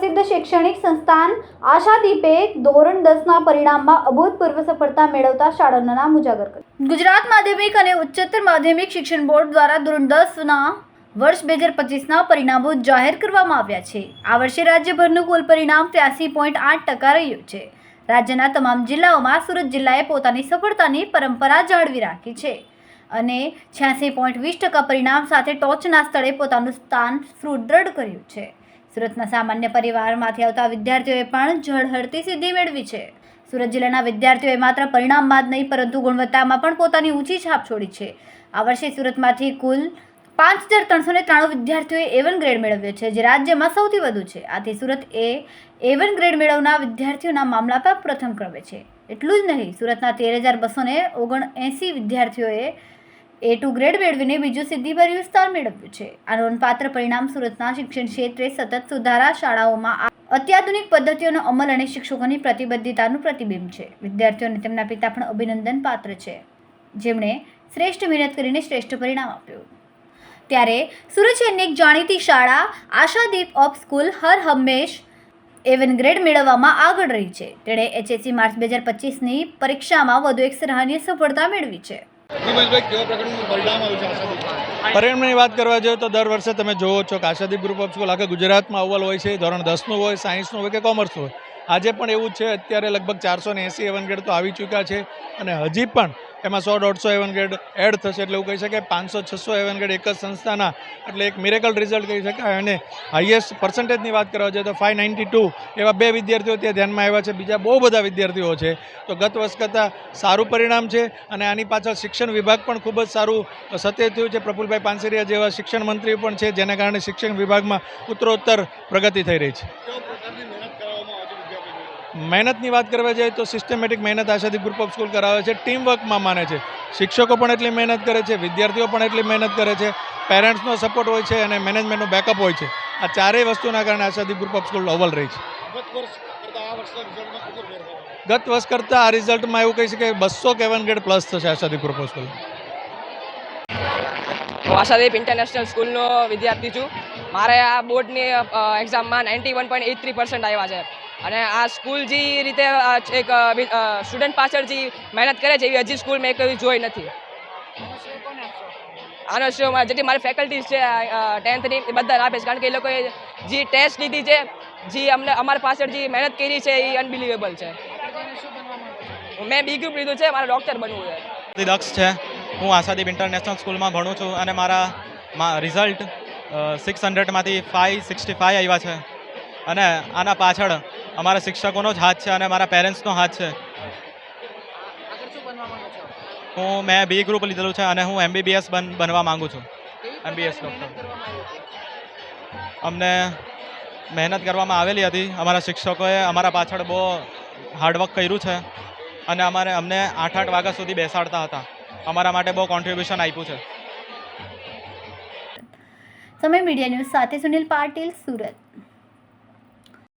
પ્રસિદ્ધ શૈક્ષણિક સંસ્થાન આશાદીપે ધોરણ દસના પરિણામમાં અભૂતપૂર્વ સફળતા મેળવતા શાળાનું નામ ઉજાગર કર્યું. ગુજરાત માધ્યમિક અને ઉચ્ચતર માધ્યમિક શિક્ષણ બોર્ડ દ્વારા ધોરણ દસના વર્ષ બે હજાર પચીસના પરિણામો જાહેર કરવામાં આવ્યા છે. આ વર્ષે રાજ્યભરનું કુલ પરિણામ ત્યાસી પોઈન્ટ આઠ ટકા રહ્યું છે. રાજ્યના તમામ જિલ્લાઓમાં સુરત જિલ્લાએ પોતાની સફળતાની પરંપરા જાળવી રાખી છે. અને છ્યાસી પોઈન્ટ વીસ ટકા પરિણામ સાથે ટોચના સ્થળે પોતાનું સ્થાન સુદૃઢ કર્યું છે. સુરતના સામાન્ય પરિવારમાંથી આવતા વિદ્યાર્થીઓએ પણ ઝળહળતી સિદ્ધિ મેળવી છે. સુરત જિલ્લાના વિદ્યાર્થીઓએ માત્ર પરિણામમાં જ નહીં, પરંતુ ગુણવત્તામાં પણ પોતાની ઊંચી છાપ છોડી છે. આ વર્ષે સુરતમાંથી કુલ પાંચ હજાર ત્રણસો ને ત્રાણું વિદ્યાર્થીઓએ એવન ગ્રેડ મેળવ્યો છે, જે રાજ્યમાં સૌથી વધુ છે. આથી સુરત એ એવન ગ્રેડ મેળવનાર વિદ્યાર્થીઓના મામલા પર પ્રથમ ક્રમે છે. એટલું જ નહીં, સુરતના તેર હજાર બસો ને ઓગણએંસી વિદ્યાર્થીઓએ એ ટુ ગ્રેડ મેળવીને બીજું સિદ્ધિભર્યું સ્થાન મેળવ્યું છે. આ નોંધપાત્ર પરિણામ સુરતના શિક્ષણ ક્ષેત્રે સતત સુધારા શાળાઓમાં અત્યાધુનિક પદ્ધતિઓનો અમલ અને શિક્ષકોની પ્રતિબદ્ધતાનું પ્રતિબિંબ છે. વિદ્યાર્થીઓને તેમના પિતા પણ અભિનંદન પાત્ર છે. જેમણે શ્રેષ્ઠ મહેનત કરીને શ્રેષ્ઠ પરિણામ આપ્યું. ત્યારે સુરત શહેરની એક જાણીતી શાળા, આશાદીપ ઓફ સ્કૂલ, હર હંમેશ એવન ગ્રેડ મેળવવામાં આગળ રહી છે. તેણે એચએસસી માર્ચ બે હજાર પચીસની પરીક્ષામાં વધુ એક સરાહનીય સફળતા મેળવી છે. પરિણામની વાત કરવા જોઈએ તો દર વર્ષે તમે જોવો છો કે આશાદીપ ગ્રુપ ઓફ સ્કૂલ આખા ગુજરાતમાં અવ્વલ હોય છે, ધોરણ દસનું હોય, સાયન્સનું હોય કે કોમર્સનું હોય. આજે પણ એવું છે, અત્યારે લગભગ ચારસો ને એસી એવન ગ્રેડ તો આવી ચૂક્યા છે અને હજી પણ એમાં સો દોઢસો એવન એડ થશે એટલે એવું કહી શકાય પાંચસો છસો એવન ગ્રેડ એક જ સંસ્થાના, એટલે એક મિરેકલ રિઝલ્ટ કહી શકાય. અને હાઈએસ્ટ પર્સન્ટેજની વાત કરવા જોઈએ તો ફાઇવ નાઇન્ટી ટુ એવા બે વિદ્યાર્થીઓ ત્યાં ધ્યાનમાં આવ્યા છે. બીજા બહુ બધા વિદ્યાર્થીઓ છે. તો ગત વર્ષ કરતાં સારું પરિણામ છે અને આની પાછળ શિક્ષણ વિભાગ પણ ખૂબ જ સારું સત્ય થયું છે. પ્રફુલભાઈ પાનસેરિયા જેવા શિક્ષણ મંત્રી પણ છે, જેના કારણે શિક્ષણ વિભાગમાં ઉત્તરોત્તર પ્રગતિ થઈ રહી છે કેવા પ્રકારની મહેનત કરવામાં આવે છે વિદ્યાર્થીઓ મહેનતની વાત કરવા જઈએ તો સિસ્ટમેટિક મહેનત આશાદી ગ્રુપ ઓફ સ્કૂલ કરાવે છે. ટીમ વર્કમાં માને છે. શિક્ષકો પણ એટલી મહેનત કરે છે વિદ્યાર્થીઓ પણ એટલી મહેનત કરે છે પેરેન્ટ્સનો સપોર્ટ હોય છે અને મેનેજમેન્ટનો બેકઅપ હોય છે. આ ચારેય વસ્તુના કારણે આશાદી ગ્રુપ ઓફ સ્કૂલ અવ્વલ રહી છે. ગત વર્ષ કરતાં આ રિઝલ્ટમાં ખૂબ જ ફેરફાર આવ્યો. ગત વર્ષ કરતાં આ રિઝલ્ટમાં એવું કહી શકાય બસો કેવન ગ્રેડ પ્લસ થશે Ashadi group of school Ashadeep international સ્કૂલનો વિદ્યાર્થી છું. મારે આ બોર્ડની એક્ઝામમાં ninety one point eight three percent આવ્યા છે. અને આ સ્કૂલ જે રીતે એક સ્ટુડન્ટ પાછળ જે મહેનત કરે છે, એવી હજી સ્કૂલ મેં કદી જોઈ નથી. આનો શો જેટલી મારી ફેકલ્ટીઝ છે ટેન્થની એ બધા આપે છે. કારણ કે એ લોકોએ જે ટેસ્ટ લીધી છે, જે અમને, અમારા પાછળ જે મહેનત કરી છે, એ અનબિલિવેબલ છે. મેં બી ગ્રુપ લીધું છે, મારે ડૉક્ટર બનવું છે. દક્ષ છે. હું આશાદીપ ઇન્ટરનેશનલ સ્કૂલમાં ભણું છું અને મારા રિઝલ્ટ સિક્સ હંડ્રેડમાંથી ફાઇવ સિક્સટી ફાઇવ આવ્યા છે. અને આના પાછળ અમારા શિક્ષકોનો જ હાથ છે અને મારા પેરેન્ટ્સનો હાથ છે. હું મેં બી ગ્રુપ લીધેલું છે અને હું એમબીબીએસ બન બનવા માગું છું. એમબીએસ ડૉક્ટર અમને મહેનત કરવામાં આવેલી હતી. અમારા શિક્ષકોએ અમારા પાછળ બહુ હાર્ડવર્ક કર્યું છે અને અમારે અમને આઠ આઠ વાગ્યા સુધી બેસાડતા હતા. અમારા માટે બહુ કોન્ટ્રીબ્યુશન આપ્યું છે. સમય મીડિયા ન્યૂઝ સાથે સુનિલ પાટીલ સુરત.